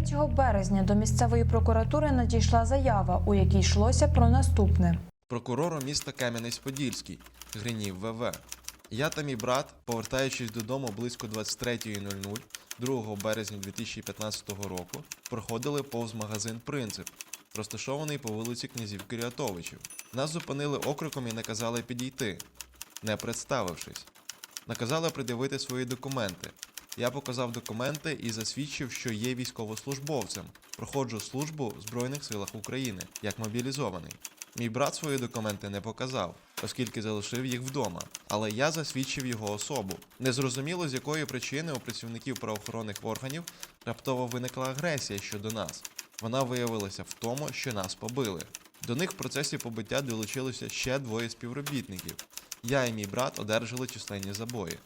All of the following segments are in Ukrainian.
3 березня до місцевої прокуратури надійшла заява, у якій йшлося про наступне. прокурором міста Кам'янець-Подільський Гринів ВВ. Я та мій брат, повертаючись додому близько 23.00 2 березня 2015 року, проходили повз магазин Принцип, розташований по вулиці князів Кирятовичів. Нас зупинили окриком і наказали підійти, не представившись. Наказали придивити свої документи. Я показав документи і засвідчив, що є військовослужбовцем. Проходжу службу в Збройних силах України як мобілізований. Мій брат свої документи не показав, оскільки залишив їх вдома, але я засвідчив його особу. Незрозуміло, з якої причини у працівників правоохоронних органів раптово виникла агресія щодо нас. Вона виявилася в тому, що нас побили. До них в процесі побиття долучилося ще двоє співробітників. Я і мій брат одержали численні забої.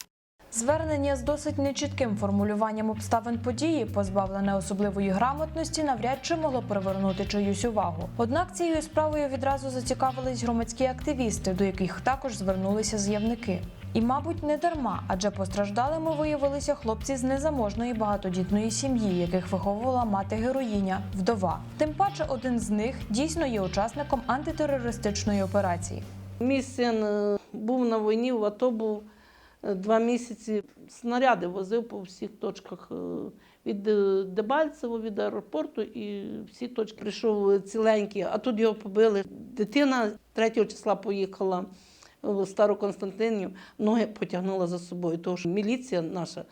Звернення з досить нечітким формулюванням обставин події, позбавлене особливої грамотності, навряд чи могло привернути чиюсь увагу. Однак цією справою відразу зацікавились громадські активісти, до яких також звернулися з'явники. І, мабуть, не дарма, адже постраждалими виявилися хлопці з незаможної багатодітної сім'ї, яких виховувала мати героїня, вдова. Тим паче, один з них дійсно є учасником антитерористичної операції. Мій син е, був на війні, в АТО був два місяці. Снаряди возив по всіх точках е, від е, Дебальцево, від аеропорту і всі точки прийшов ціленький, а тут його побили. Дитина 3 числа поїхала в Стару Константинів, ноги потягнула за собою, тому що міліція наша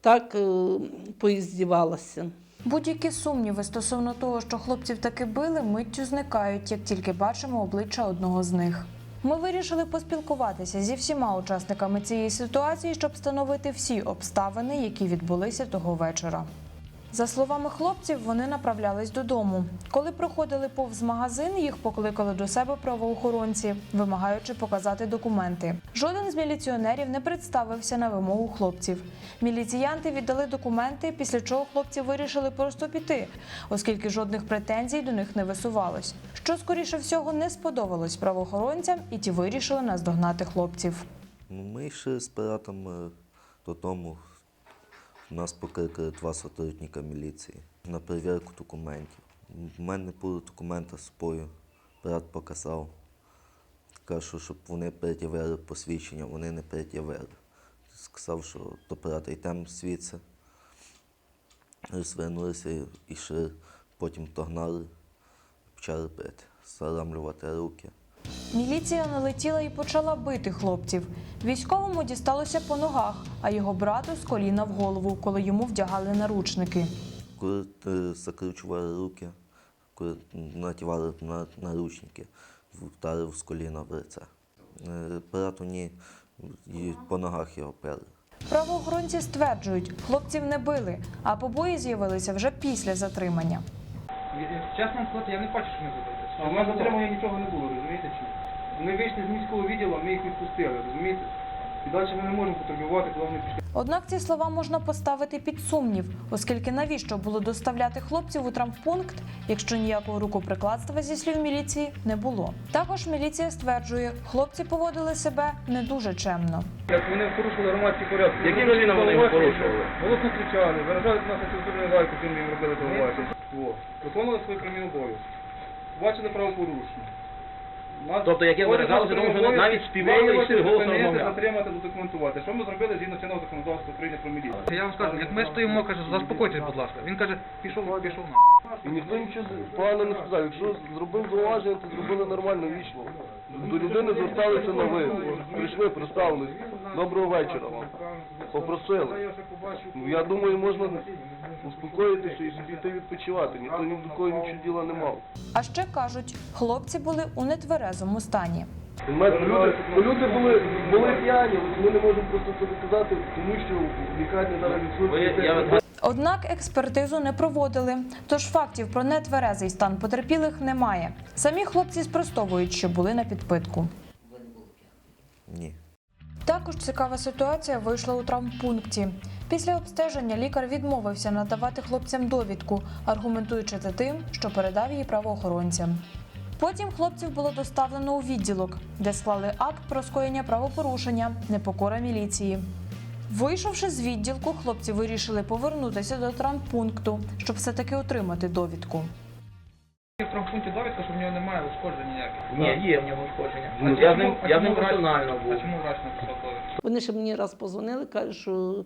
так е, поїздівалася. Будь-які сумніви стосовно того, що хлопців таки били, миттю зникають, як тільки бачимо обличчя одного з них. Ми вирішили поспілкуватися зі всіма учасниками цієї ситуації, щоб встановити всі обставини, які відбулися того вечора. За словами хлопців, вони направлялись додому. Коли проходили повз магазин, їх покликали до себе правоохоронці, вимагаючи показати документи. Жоден з міліціонерів не представився на вимогу хлопців. Міліціянти віддали документи, після чого хлопці вирішили просто піти, оскільки жодних претензій до них не висувалось. Що скоріше всього не сподобалось правоохоронцям, і ті вирішили наздогнати хлопців. Ну, ми йшли з пиратом е, додому. Нас покликали два сотрудника міліції на перевірку документів. У мене не було документа з собою. Пират показав. Каже, щоб вони пред'явили посвідчення, вони не пред'явили. Сказав, що до пирата йдемо звідси. Розвернулися і йшли, потім догнали, почали бити, заламлювати руки. Міліція налетіла і почала бити хлопців. Військовому дісталося по ногах, а його брату з коліна в голову, коли йому вдягали наручники. Коли е, закручували руки, коли надівали на наручники, вдарив з коліна в лице. Е, Пирату ні, і по ногах його пили. Правоохоронці стверджують, хлопців не били, а побої з'явилися вже після затримання. Чесно я не бачу, що не ми зробили. У нас затримання нічого не було, розумієте чи? ні? Вони вийшли з міського відділу, а ми їх відпустили, розумієте? І далі ми не можемо патрулювати, коли вони пішли. Однак ці слова можна поставити під сумнів, оскільки навіщо було доставляти хлопців у травмпункт, якщо ніякого рукоприкладства зі слів міліції не було. Також міліція стверджує, хлопці поводили себе не дуже чемно. Як вони порушили громадські порядки. Яким чином вони порушували? Голосно кричали, виражали нас на культурний лайк, яким ми їм робили зауваження. Во. Виконували свої прямі обов'язки. Бачили правопорушення. Нас- Тобто, яке Ходять виражалося, тому що навіть співали і голосно розмовляли. затримати, задокументувати. Що ми зробили згідно чинного законодавства України про міліцію? Я вам скажу, як ми стоїмо, каже, заспокойтесь, будь ласка. Він каже, пішов, пішов на. І ніхто нічого погано не сказав. Якщо зробив зауваження, то зробили нормально вічно. До людини зверталися на ви. Прийшли, представились. Доброго вечора вам. Попросили. Ну, Я думаю, можна успокоїтися і піти відпочивати. Ніхто ні до кого нічого діла не мав. А ще кажуть, хлопці були у нетверезому стані. Люди, люди були, були п'яні, ми не можемо просто це доказати, тому що в лікарні зараз відсутні. Однак експертизу не проводили, тож фактів про нетверезий стан потерпілих немає. Самі хлопці спростовують, що були на підпитку. Також цікава ситуація вийшла у травмпункті. Після обстеження лікар відмовився надавати хлопцям довідку, аргументуючи це тим, що передав її правоохоронцям. Потім хлопців було доставлено у відділок, де склали акт про скоєння правопорушення, непокора міліції. Вийшовши з відділку, хлопці вирішили повернутися до травмпункту, щоб все-таки отримати довідку. В травмпункті довідка, що в нього немає ушкоджень ніяких. Ні, є в нього ушкодження. Ну, чому- я з ним, а я з ним персонально був. А чому врач написав довідку? Вони ще мені раз позвонили, кажуть, що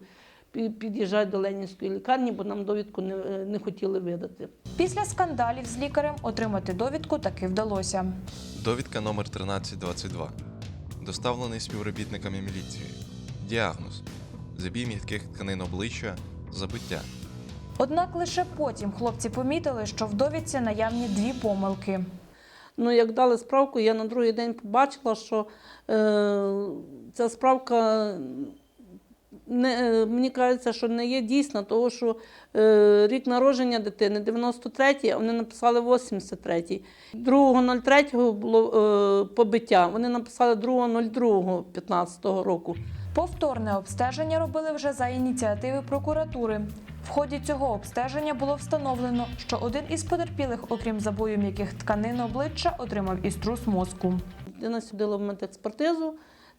пі- під'їжджають до Ленінської лікарні, бо нам довідку не, не хотіли видати. Після скандалів з лікарем отримати довідку таки вдалося. Довідка номер 1322. Доставлений співробітниками міліції. Діагноз. Забій м'яких тканин обличчя. Забиття. Однак лише потім хлопці помітили, що в довідці наявні дві помилки. Ну, як дали справку, я на другий день побачила, що е, ця справка не, е, мені кажеться, що не є дійсна, тому що е, рік народження дитини 93-й, а вони написали 83-й. 2.03 було е, побиття. Вони написали 2.02.15 року. Повторне обстеження робили вже за ініціативи прокуратури. В ході цього обстеження було встановлено, що один із потерпілих, окрім забою м'яких тканин обличчя, отримав і струс мозку. Дитина сюдила в медекспертизу,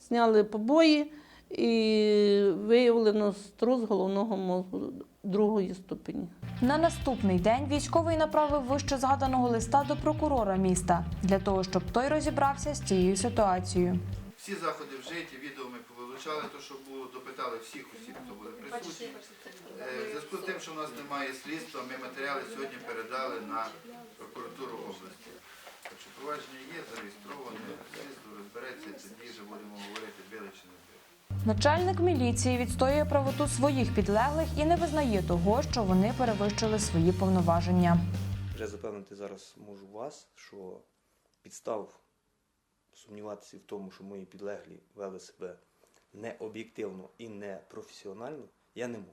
зняли побої і виявлено струс головного мозку другої ступені. На наступний день військовий направив вище згаданого листа до прокурора міста для того, щоб той розібрався з цією ситуацією. Всі заходи вжиті, відео ми повилучали, то що було, допитали всіх осіб, хто були присутні. Е, В зв'язку з тим, що в нас немає слідства, ми матеріали сьогодні передали на прокуратуру області. Так що провадження є, зареєстроване, слідство розбереться, тоді вже будемо говорити, били чи не били. Начальник міліції відстоює правоту своїх підлеглих і не визнає того, що вони перевищили свої повноваження. Вже запевнити зараз можу вас, що підстав сумніватися в тому, що мої підлеглі вели себе не об'єктивно і не професіонально, я не можу.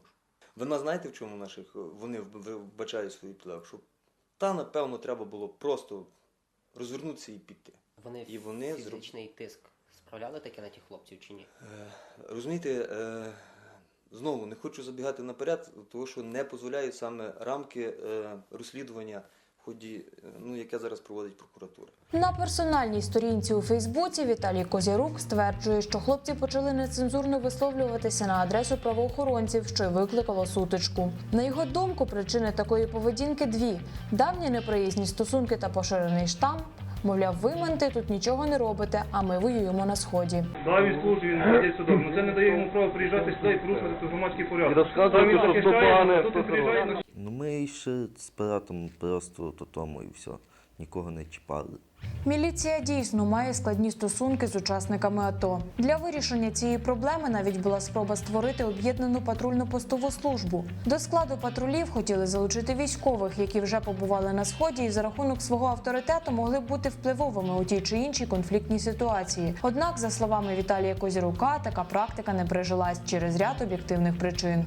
Вина знаєте, в чому наших вони вб- вбачають свої підлеглих? Що та, напевно, треба було просто розвернутися і піти. Вони, І вони зроб- фізичний тиск справляли таке на тих хлопців чи ні? Е, Розумієте, е, знову не хочу забігати наперед, тому що не дозволяють саме рамки е, розслідування ході, е, ну, яке зараз проводить прокуратура. На персональній сторінці у Фейсбуці Віталій Козярук стверджує, що хлопці почали нецензурно висловлюватися на адресу правоохоронців, що й викликало сутичку. На його думку, причини такої поведінки дві: давні неприязні стосунки та поширений штам. Мовляв, ви менти тут нічого не робите, а ми воюємо на сході. Да, він служить, він ходить сюди. Ну це не дає йому права приїжджати сюди і порушувати громадський І порядок. розказувати, що погане, Ну ми ще з пиратом просто то тому і все. Нікого не чіпали. Міліція дійсно має складні стосунки з учасниками АТО. Для вирішення цієї проблеми навіть була спроба створити об'єднану патрульну постову службу. До складу патрулів хотіли залучити військових, які вже побували на сході, і за рахунок свого авторитету могли бути впливовими у тій чи іншій конфліктній ситуації. Однак, за словами Віталія Козірука, така практика не прижилась через ряд об'єктивних причин.